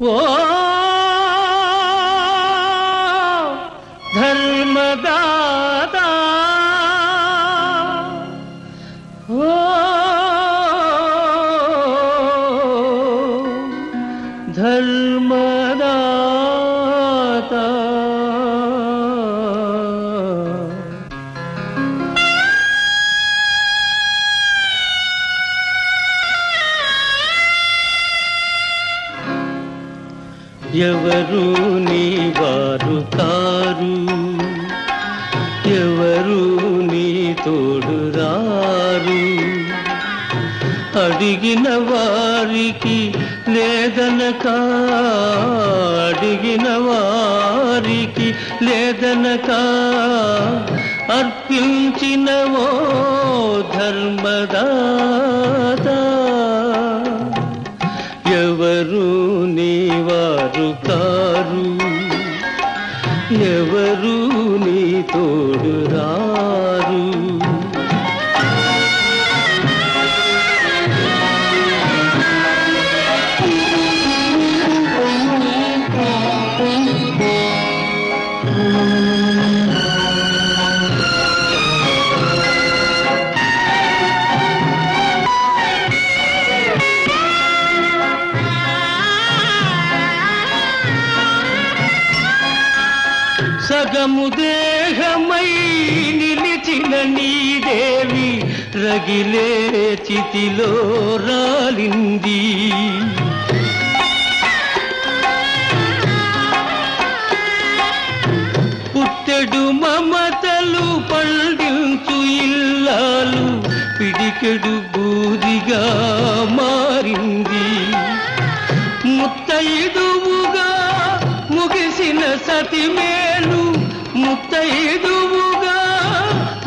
ఓ ధర్మదాత అడిగిన వారికి లేదనక అర్పించినవో ధర్మదాత. ఎవరు నీవారు కారు? ఎవరు నీ తోడురా? రగిలే చితిలో రాలింది. పుట్టెడు మమతలు పండించు ఇల్లాలు పిడికెడు బూదిగా మారింది. ముత్తైదువుగా ముగిసిన సతిమేలు ముత్తైదువుగా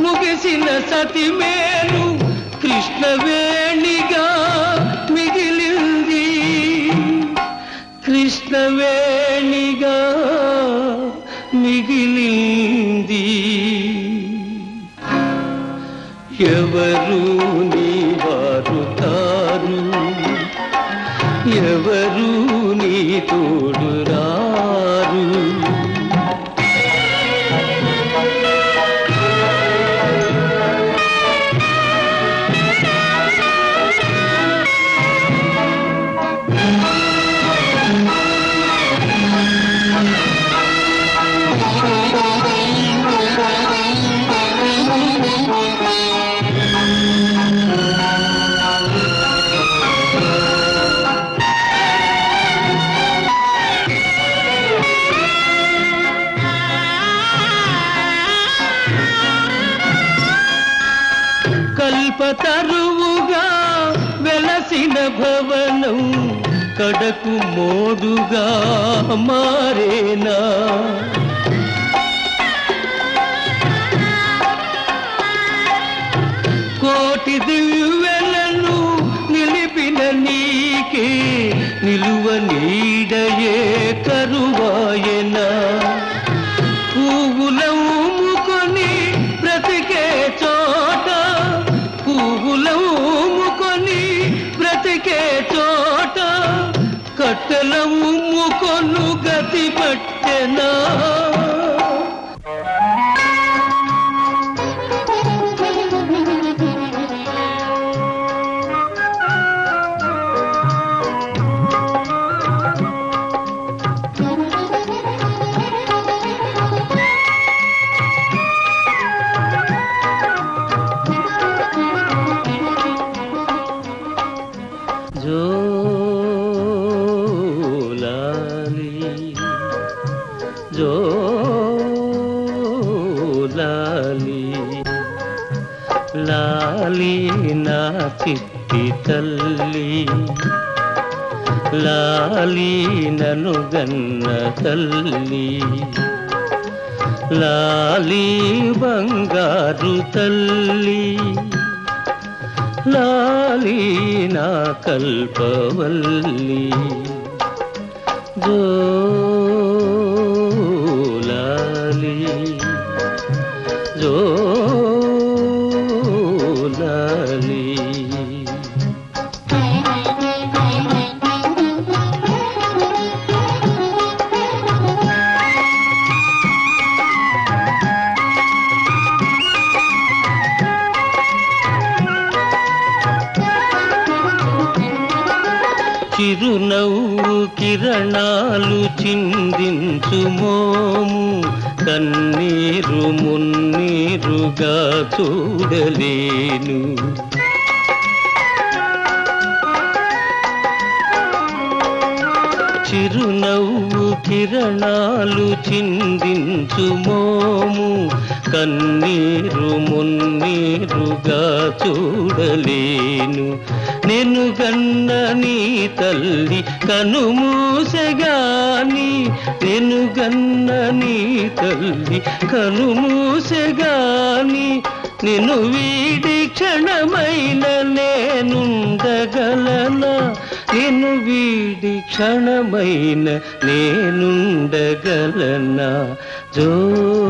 ముగిసిన సతిమేలు కృష్ణవేణిగా మిగిలింది. కృష్ణవేణిగా మిగిలింది. ఎవరు కడకు మోడుగా మారేనా? కోటి దివ్యలను నిలిపిన నీకే నిలువ జోలాలి. జోలాలి. లాలి నా చిట్టి తల్లి. లాలి నను గన్న తల్లి. లాలి బంగారు తల్లి. లా నా కల్పవల్లి. చిరునవ్వు కిరణాలు చిందించుమోము కన్నీరు మున్నీరుగా చూడలేను. చిరునవ్వు కిరణాలు చిందించుమోము కన్నీరు మున్నీరుగా చూడలేను. నేను గన్నని తల్లి కనుమూసగాని నేను గన్న నీ తల్లి కనుమూసగాని నిన్ను వీడి క్షణమైన నేనుండగలనా? నిన్ను వీడి క్షణమైన నేనుండగలనా? జోలాలి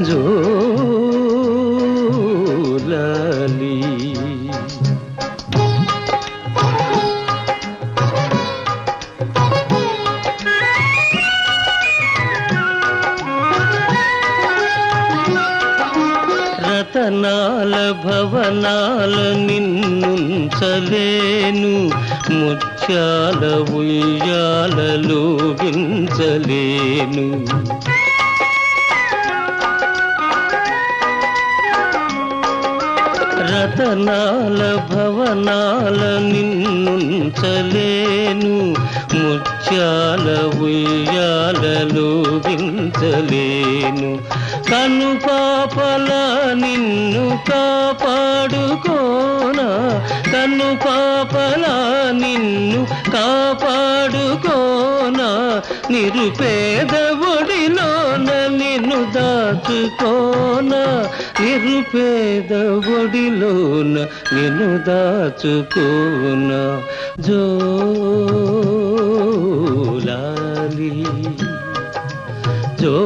జో రతనాల నిన్నుంచలేను ముత్యాల ఉయ్యాలలో వించలేను. రతనాల భవనాల నిన్నుంచలేను ముత్యాల ఉయ్యాలలో వింతలేను కను పాపల నిన్ను కాపాడుకోనా? కను పాపల నిన్ను కాపాడుకోనా? నిరుపేద ఒడిలోన నిన్ను దాచుకోనా? నిరుపేద ఒడిలోన నిన్ను దాచుకోన జోలాలి. జో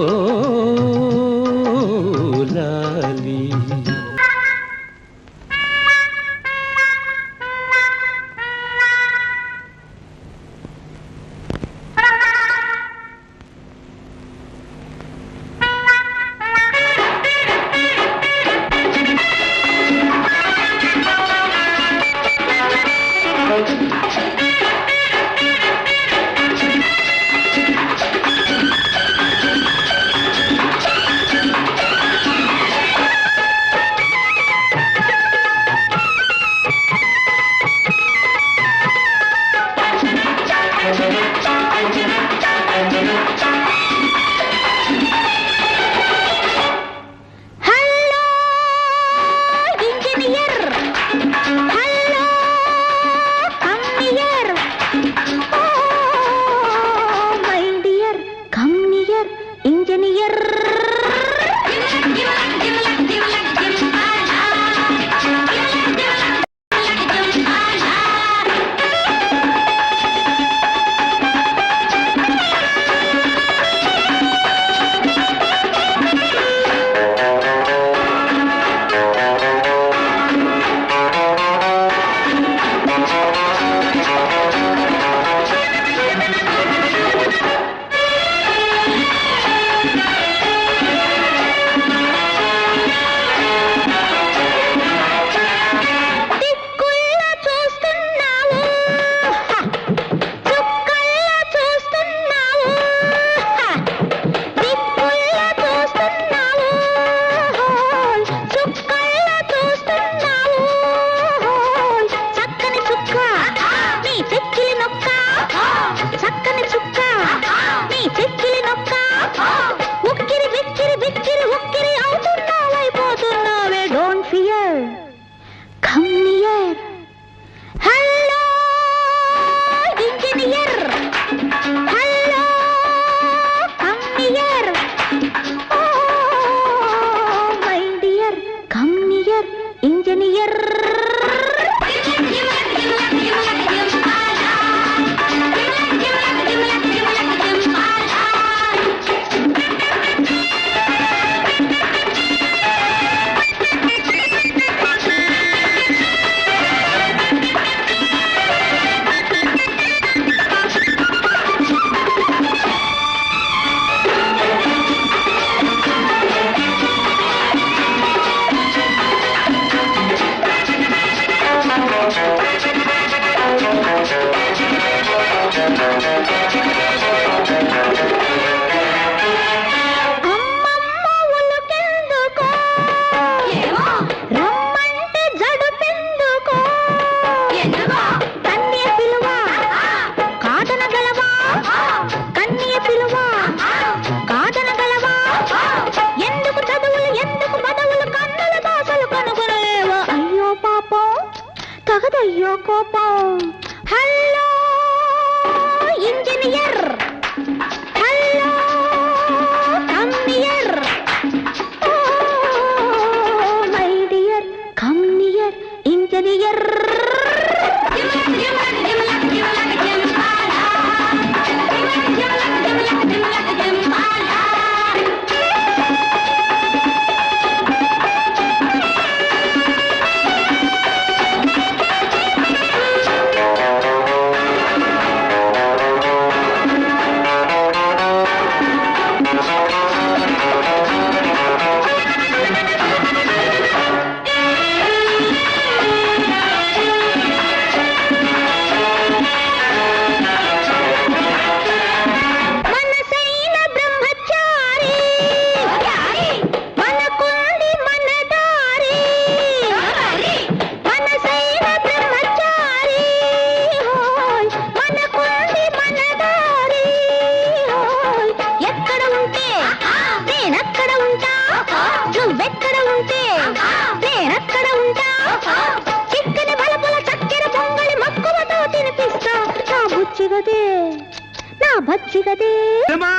నా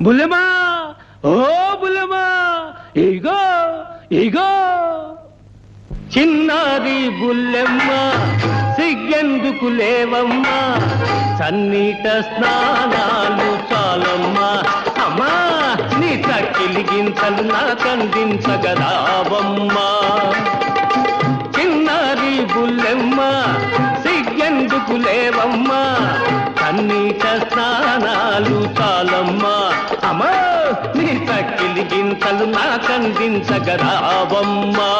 బుల్లెమా! ఓ బుల్లెమా! ఇగో ఇగో! చిన్నారి బుల్లెమ్మ సిగ్గెందుకు లేవమ్మా? సన్నీట స్నానాలు చాలమ్మా. అమ్మా నీ చక్కిలి గింతలు నాకందించగరావమ్మా చిన్నారి బుల్లెమ్మ సిగ్గెందుకు లేవమ్మా కన్నీట స్నానాలు చాలమ్మా. అమ్మా నీ తక్కిలి గింతలు నాకందించగరావమ్మా.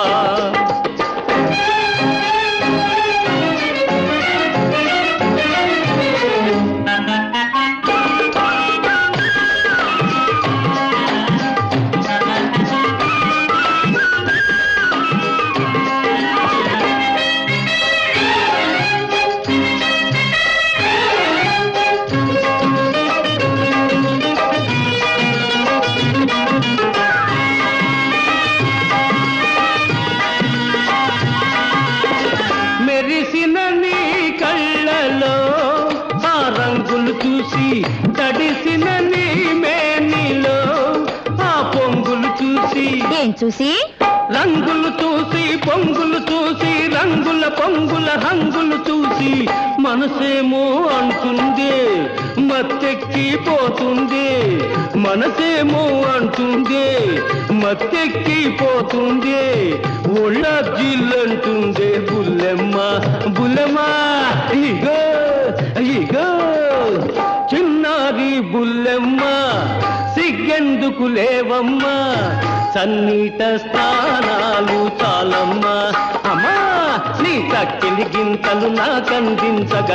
ఏం చూసి? రంగులు చూసి పొంగులు చూసి రంగుల పొంగుల హంగులు చూసి మనసేమో అంటుంది మత్తెక్కిపోతుంది మనసేమో అంటుంది మత్తెక్కిపోతుంది ఒళ్ళ జిల్లంటుంది బుల్లెమ్మ బుల్లెమ్మ ఇగో ఇగో. చిన్నారి బుల్లెమ్మ సిగ్గెందుకు లేవమ్మా సన్నీట స్థానాలు చాలమ్మా అమ్మా నీ తక్కిలి గింతలు నాకందించగరావమ్మా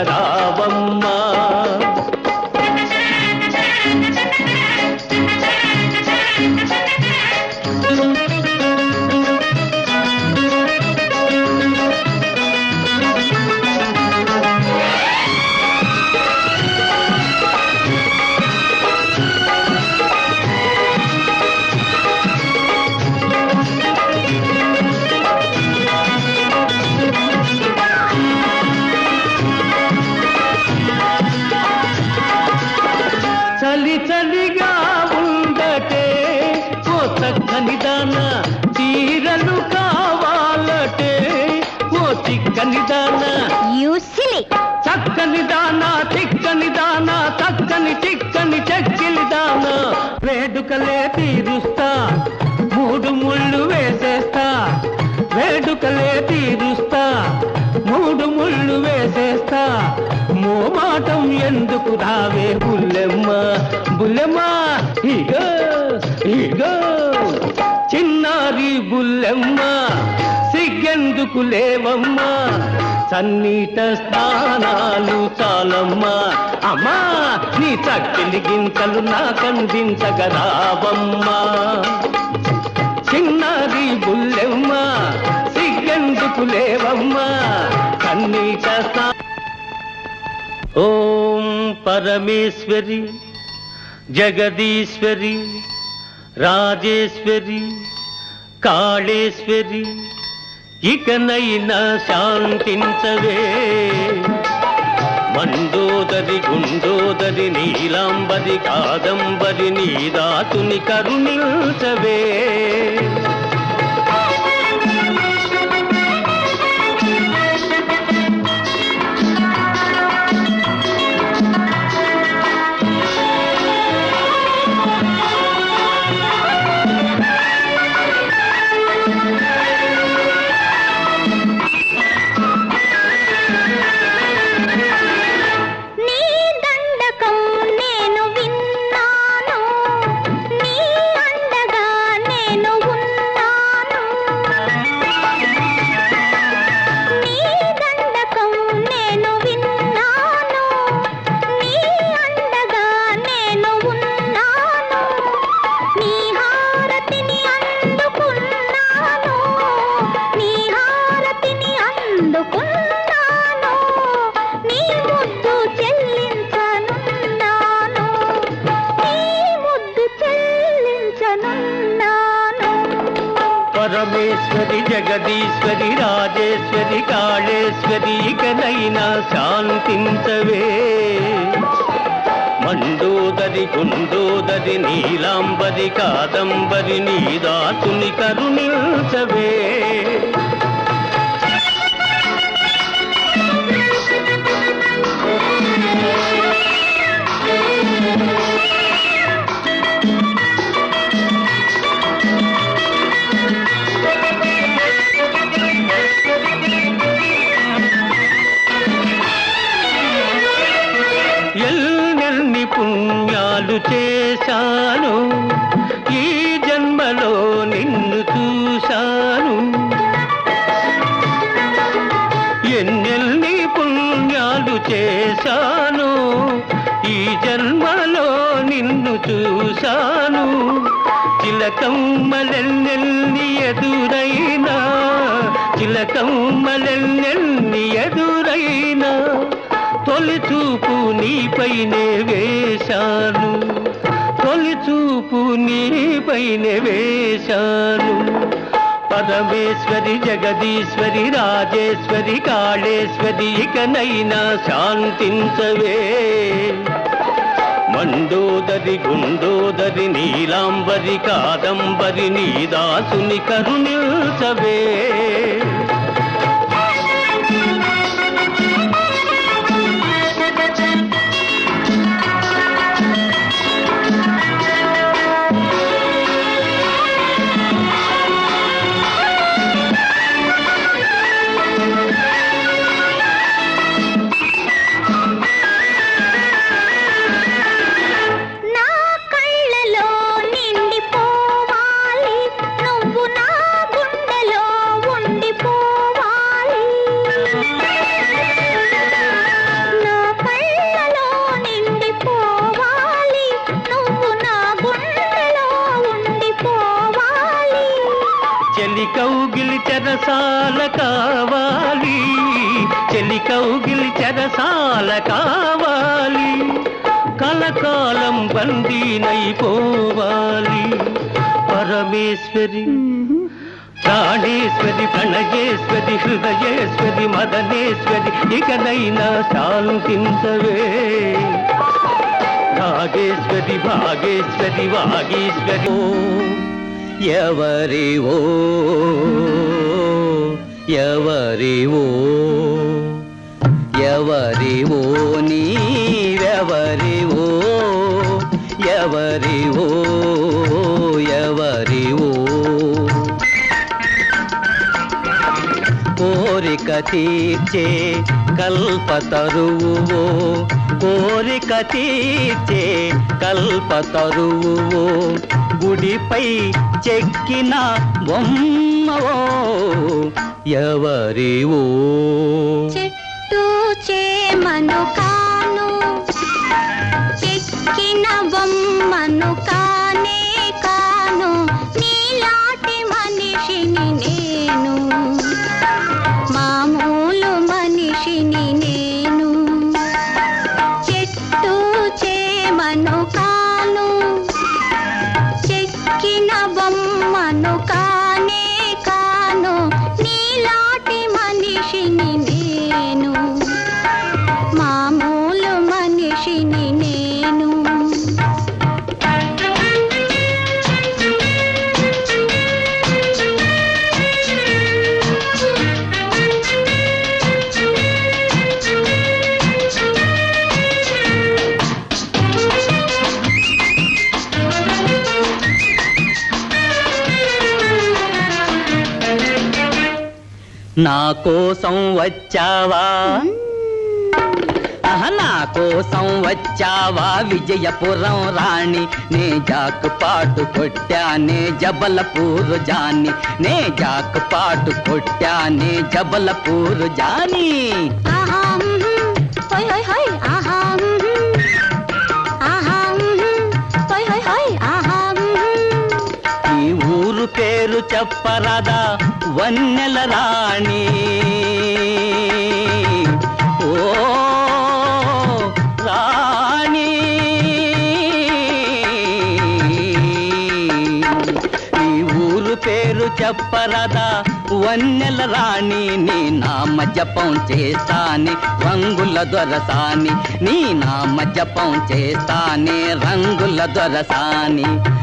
వేడుకలే తీరుస్తా. మూడు ముళ్ళు వేసేస్తా. వేడుకలే తీరుస్తా. మూడు ముళ్ళు వేసేస్తా. మోమాటం ఎందుకు రావే బుల్లెమ్మ? బుల్లెమ్మ ఇగో ఇగో. చిన్నారి బుల్లెమ్మ. సిగ్గెందుకు లేవమ్మా? సన్నీట స్నానాలు చాలమ్మా. అమ్మా నీ చక్కిలి గింతలు నాకందించగరావమ్మా చిన్నది బుల్లెమ్మ సిగ్గెందుకు లేవమ్మా. సన్నీట స్నా ఓం పరమేశ్వరి జగదీశ్వరి రాజేశ్వరి కాళేశ్వరి ఇకనైనా శాంతించవే. మందోదరి గుండోదరి నీలాంబరి కాదంబరి నీదాతుని కరుణించవే. జగదీశ్వరి రాజేశ్వరి కాళేశ్వరి కనైనా శాంతించవే. మండోదరి గుండోదరి నీలాంబరి కాదంబరి నీదాసుని కరుణించవే. ఈ జన్మలో నిన్ను చూశాను. ఎన్నెల్ని పుణ్యాలు చేశాను. ఈ జన్మలో నిన్ను చూశాను. చిలకమ్మలెన్నెల్ని ఎదురైనా. చిలకమ్మలెన్నెల్ని ఎదురైనా. తొలి చూపు నీపైనే వేశాను. తొలి చూపు నీపైనే వేశాను. పరమేశ్వరి జగదీశ్వరి రాజేశ్వరి కాళేశ్వరి ఇకనైనా శాంతించవే. మండోదరి గుండోదరి నీలాంబరి కాదంబరి నీ దాసుని కరుణించవే. కలకాలం బందీనైపోవాలి. పరమేశ్వరి ప్రాణేశ్వరి ప్రణయేశ్వరి హృదయేశ్వరి మదనేశ్వరి ఇకనైనా శాంతించవే నాగేశ్వరి భాగేశ్వరి వాగీశ్వరి ఓ ఎవరివో ఎవరివో ఎవరివో నీవెవరివో ఎవరివో ఎవరివో కోరిక తీర్చే కల్పతరువువో కోరిక తీర్చే కల్పతరువువో గుడిపై చెక్కిన బొమ్మవో? ఎవరివో చెట్టు చేమను కాను నా కోసం వచ్చావా నా కోసం వచ్చావా? విజయపురం రాణి నే జాక్ పాటు కొట్టానే జబలపూరు జాని. నే జాక్ పాటు కొట్టానే జబలపూరు జాని. ఆహా హోయ్ హోయ్ హోయ్. ఆహా ఆహా ఊరు పేరు చెప్పరాదా వన్నెల రాణి. ఓ రాణి. ఈ ఊరు పేరు చెప్పరదా వన్నెల రాణి. నీ నామ జపం చేస్తానే రంగుల దొరసాని. నీ నామ జపం చేస్తానే రంగుల దొరసాని.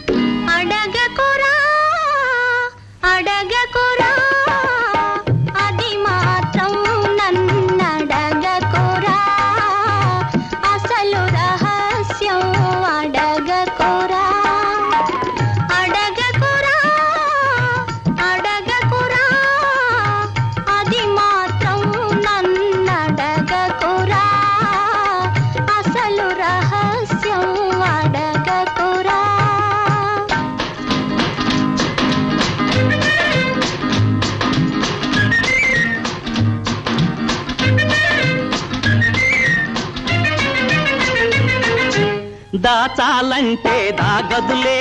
దాచాలంటే దాగదులే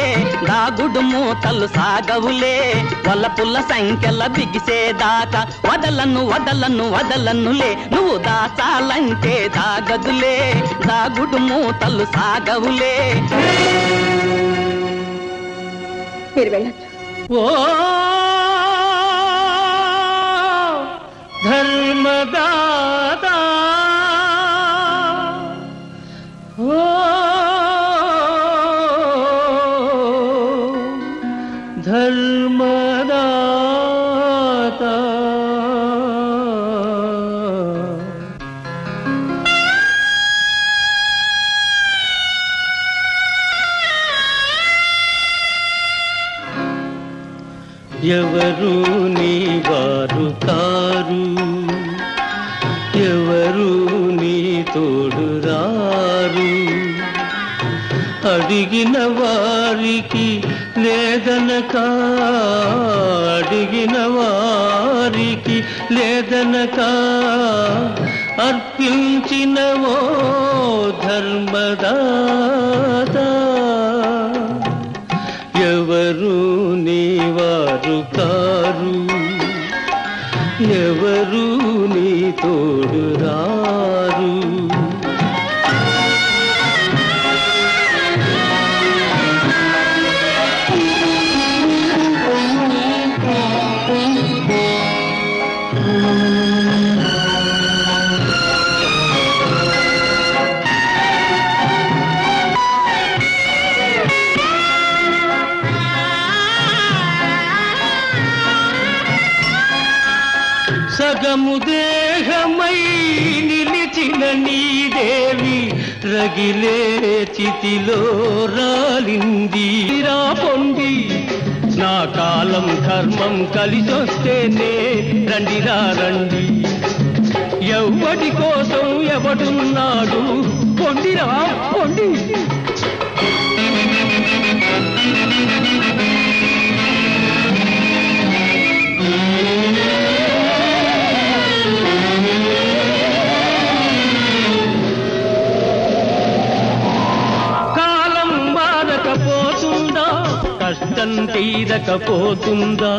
దాగుడు మూతలు సాగవులే. వలపుల సంఖ్యల బిగిసేదాకా వదలను వదలను వదలనులే. నువ్వు దాచాలంటే దాగదులే దాగుడు మూతలు సాగవులే. మీరు వెళ్ళొచ్చు. ఓ ధర్మదాత ఎవరు నీవారు కారు? ఎవరు నీ తోడు రగిలే చితిలో రాలింది. రా పొండి నా కాలం ధర్మం కలిసొస్తేనే రండిరా రండి. ఎవడి కోసం ఎవడున్నాడు? పొండిరా పొండి. నష్టం తీరకపోతుందా?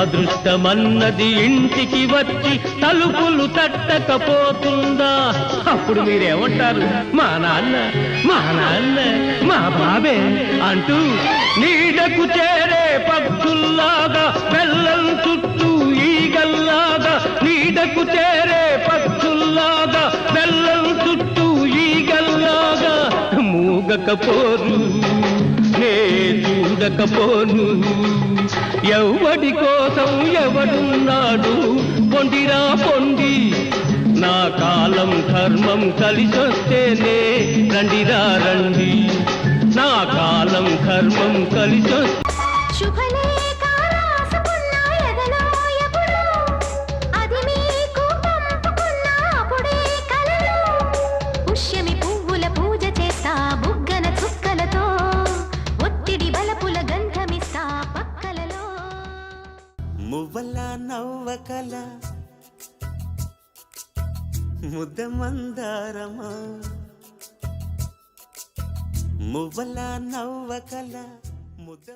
అదృష్టమన్నది ఇంటికి వచ్చి తలుపులు తట్టకపోతుందా? అప్పుడు మీరేమంటారు? మా నాన్న మా నాన్న మా బాబే అంటూ నీడకు చేరే పక్షుల్లాగా బెల్లం చుట్టూ ఈగల్లాగా నీడకు చేరే పక్షుల్లాగా బెల్లం చుట్టూ ఈగల్లాగా మూగకపోరు చూడకపోను. ఎవడి కోసం ఎవడున్నాడు? పొండిరా పొండి. నా కాలం ధర్మం కలిసొస్తేనే రండిరా రండి. నా కాలం ధర్మం కలిసొస్తే నవ్వకల ముద్ద మందారమా మువ్వల నవ్వకల. ముద్ద